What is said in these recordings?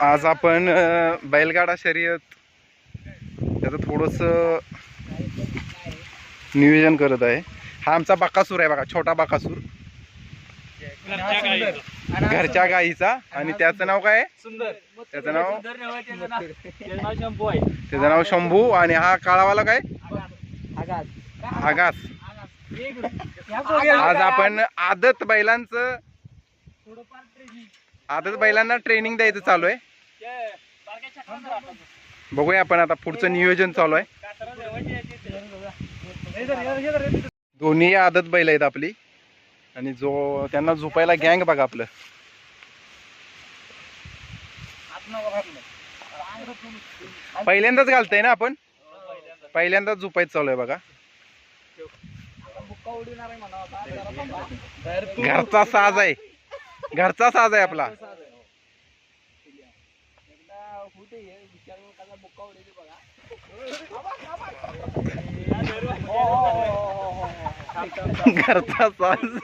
आज आपण बैलगाडा शर्यत त्याचं थोडंसं नियोजन करत आहे. हा आमचा बाकासूर आहे बघा छोटा बाकासूर. घरच्या गाईचा आणि त्याचं नाव काय? त्याचं नाव? त्याचं नाव. शंभू आणि हा काळावाला काय? आगास आज आपण आदत बैलांचं आताच बैलांना ट्रेनिंग द्यायचं चालू आहे. बघूया आपण आता पुढचं नियोजन चालू आहे. दोन्ही आदत बैल आहेत आपली. आणि जो त्यांना झोपायला गँग बघा आपलं. पहिल्यांदाच घालतंय ना आपण? पहिल्यांदाच झोपायचं चालू आहे बघा. घरचा साज आहे. घरचा साज आहे आपला घरचा साज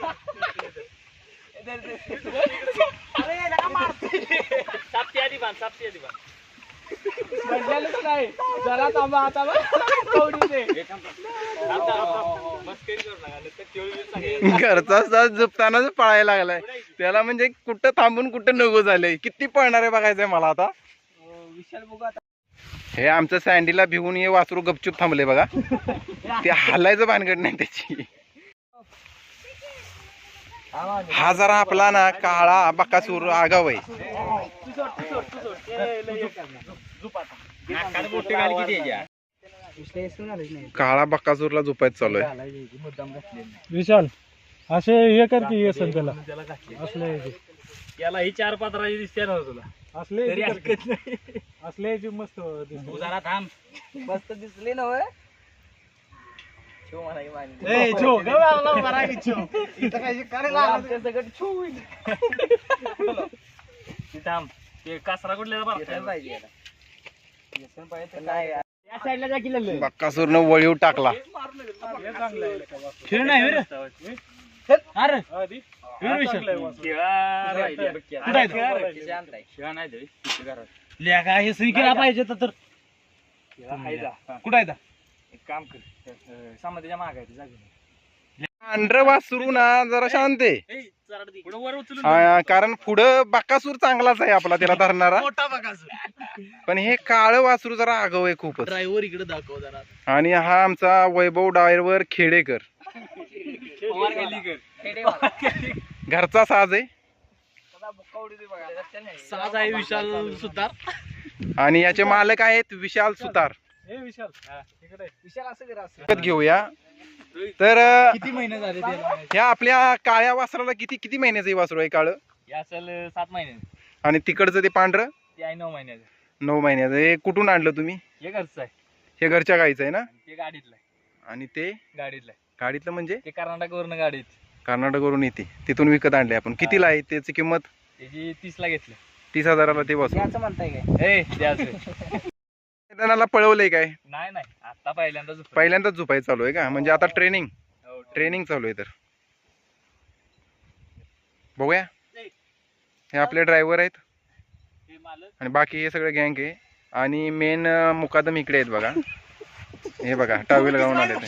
सापटी आधी बांध सापटी आधी बांध जरा थांबा आता मस्करी घरचा साज झोपतानाच पळायला लागलाय त्याला म्हणजे कुठं थांबून कुठं नगो झालंय. किती पळणार आहे बघायचंय मला आता विशाल बघू आता. हे आमचं सँडीला भिवून हे वासरू गपचूप थांबले बघा. ते हालायचं भानगड नाही त्याची. हा जरा आपला ना काळा बकासूर आगाव आहे? काळा बकासूरला झोपायचं चालू आहे. विशाल असे हे कर की ये त्याला. असले याला ही चार पात्राची दिसते ना तुला असले असले जी मस्त. जरा थांब मस्त दिसली ना छो, छो. इथं काय छू होईल. थांब. ते कासरा कुठल्या पाहिजे. व्यसन पाहिजे. तर नाही. या साईडला जा वळीव टाकला. खेळ नाही रे अरे आधी? वीर विशाल. चांगलं आहे वासरू. खेळा राहिली. बघ की? आता. कुठं आहे हे? एक काम कर समाधीच्या मागे आहे जागी पांढरं वासरू ना जरा शांत आहे. पुढं वर उचलून हा, कारण पुढं बकासूर चांगलाच आहे आपला त्याला धरणारा. मोठा बघा पण हे काळं वासरू जरा आगाव आहे खूपच. ड्रायव्हर इकडे दाखव जरा. आणि हा आमचा वैभव ड्रायव्हर खेडेकर. घरचा साज आहे. साज आहे विशाल सुतार. आणि याचे मालक आहेत विशाल सुतार. ए, विशाल. इकडे विशाल असं करा असं. विकत घेऊया. तर अं, किती महिने झाले त्याला ह्या आपल्या काळ्या वासराला किती किती महिन्याचं हे वासरू आहे काळं? या असेल सात महिने. आणि तिकडचं ते पांढरं? ते आहे नऊ महिन्याचं. नऊ महिन्याचं. हे कुठून आणलं तुम्ही? हे घरचं आहे. हे घरच्या गाईचं आहे ना? आणि ते गाडीतलं आहे. आणि ते? गाडीतलं आहे. गाडीतलं म्हणजे? ते कर्नाटकवरून गाडीत कर्नाटकवरून येते. तिथून विकत आणले आपण. कितीला आहे त्याची किंमत? त्याची तीसला घेतलं. तीस हजाराला ते वासरू. याचं म्हणताय काय? ए द्यायचं. मैदानाला पळवलंय काय? नाही नाही. आता पहिल्यांदाच झोपलो. पहिल्यांदाच झोपाय चालू आहे का? म्हणजे आता ट्रेनिंग हो, ट्रेनिंग चालू आहे तर. बघूया. हे आपले ड्रायव्हर आहेत. हे मालक. आणि बाकी हे सगळे गँग आहे. आणि मेन मुकादम इकडे आहेत बघा. हे बघा टावेल गावून आले ते.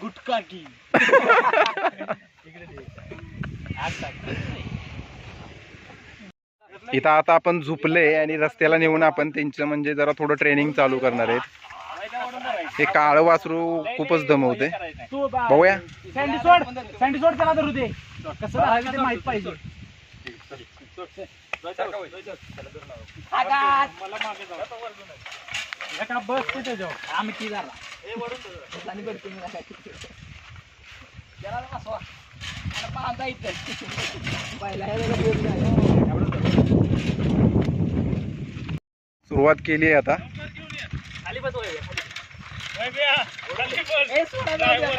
गुटका की. इकडे दे. आज टाक. इथं आता आपण झुपले आणि रस्त्याला नेऊन आपण त्यांचं म्हणजे जरा थोडं ट्रेनिंग चालू करणार आहेत. हे काळं वासरू खूपच दमवते बघूया. सँडी सोड. सँडी सोड त्याला धरू दे. कसं धरायचं ते माहीत पाहिजे. एका बस आता सुरुवात केली आहे आता. लांब रागी वय, खाली. ए, सोडा जाऊ द्या. ए,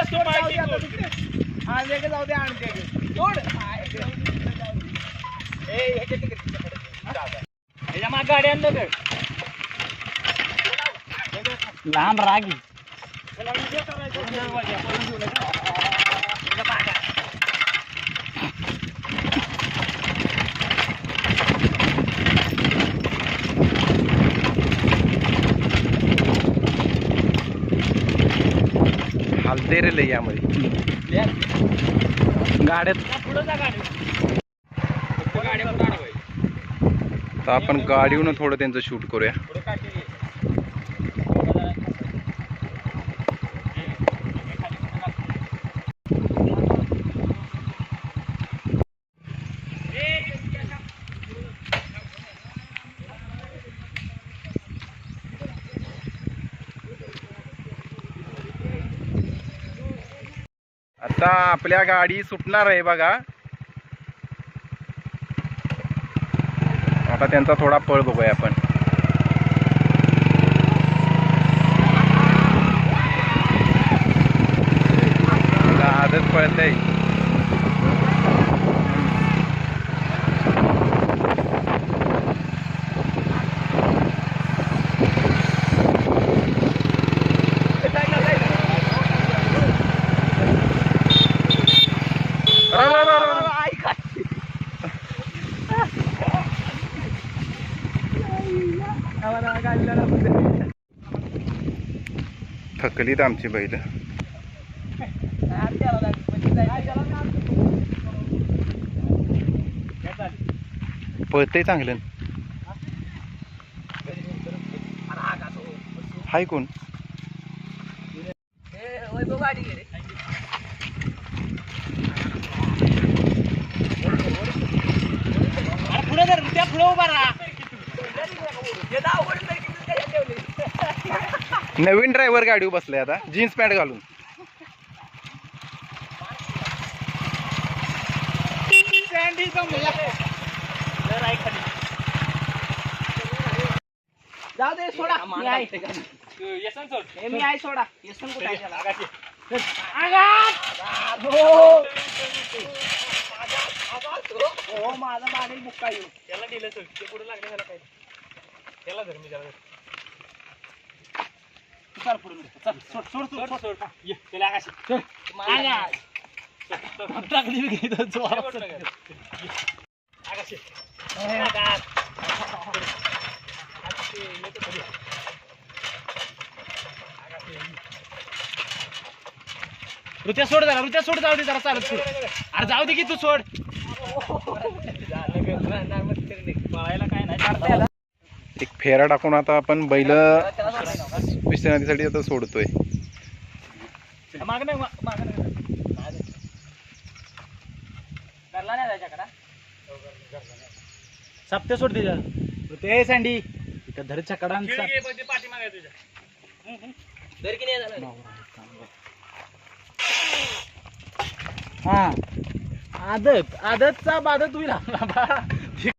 सोड जाऊ द्या आता तिकडे. हा, वेगळं जाऊ द्या आणि ते. सोड. हा, हे जाऊ दे. ए, ह्याच्या तिकडे, तिच्याकडे. ह्याच्या मागे गाडी आणलं का लहान रागी चालते रे लय यामध्ये गाड्यात. तर आपण गाडीवरून थोडं त्यांचं शूट करूया पुढं काठी घे. आता आपल्या गाडी सुटणार आहे बघा. आता त्यांचा थोडा पळ बघूया आपण. आजच पळत कलीत आमची बैल. पळतय चांगलं. हाय कोण? पुढे जर त्या पुढे उभा राहा. नवीन ड्रायव्हर गाडीवर बसलाय आता. जीन्स पॅन्ट घालून. आहे खाली जाऊ दे सोडा. मी आहे हे मी आहे सोडा. येसन कुठे आहे त्याला? आगाशी. हो माझा मागील बुक्का येऊ त्याला दिलं सोड ते पुढे लागलं त्याला काय त्याला धर मी त्याला धर. चल पुढे चल सोड सोड सोड सोड हा, ये त्याला आगाशी सोड, सोड. टाकली मी घेतो हे सोड जरा ऋत्या सोड जाऊ दे जरा चालत सोड अरे जाऊ दे की तू सोड एक फेरा टाकून आता आपण बैल विश्रांतीसाठी आता सोडतोय. सप्ते सोड तिच्या ऋत्या सँडी इथं धर चकडांचा पाठी मागाय तुझ्या. हा. आदत आदतचा बादत होईल. आपला